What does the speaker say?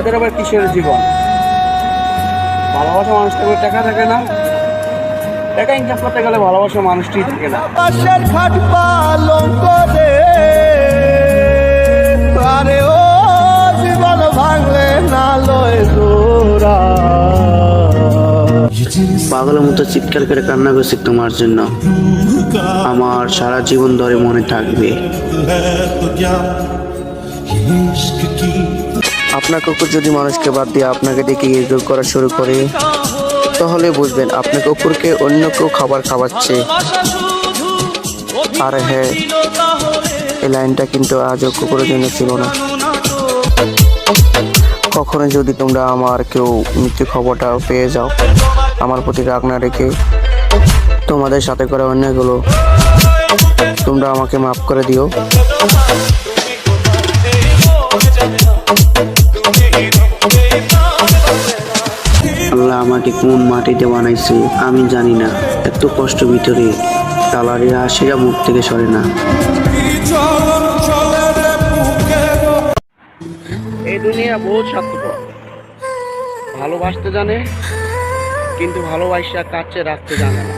এদের আবার কিসের জীবন? ভালোবাসা মানুষটা করে টাকা থাকে না। টাকা ইনকাম করতে গেলে ভালোবাসা মানুষটি থাকে না। পাশের খাট রে আরে ও জীবন ভাঙলে না লয় জোড়া। পাগলের মতো চিৎকার করে কান্না করছি তোমার জন্য। আমার সারা জীবন ধরে মনে থাকবে। আপনার কুকুর যদি মানুষকে বাদ দিয়ে আপনাকে দেখে ইগনোর করা শুরু করে, তাহলে বুঝবেন আপনার কুকুরকে অন্য কেউ খাবার খাওয়াচ্ছে। আর হ্যাঁ এই লাইনটা কিন্তু আজও কুকুরের জন্য ছিল না। কখনো যদি তোমরা আমার কেউ মৃত্যু খবরটা পেয়ে যাও, আমার প্রতি রাগ না রেখে তোমাদের সাথে করা অন্যগুলো তোমরা আমাকে মাফ করে দিও। আল্লাহ আমাকে কোন মাটিতে বানাইছে আমি জানি না। এত কষ্ট ভিতরে তালারের হাসিরা মুখ থেকে সরে না। এই দুনিয়া বহুত স্বার্থপর। ভালোবাসতে জানে, কিন্তু ভালোবাসা কাছে রাখতে জানে না।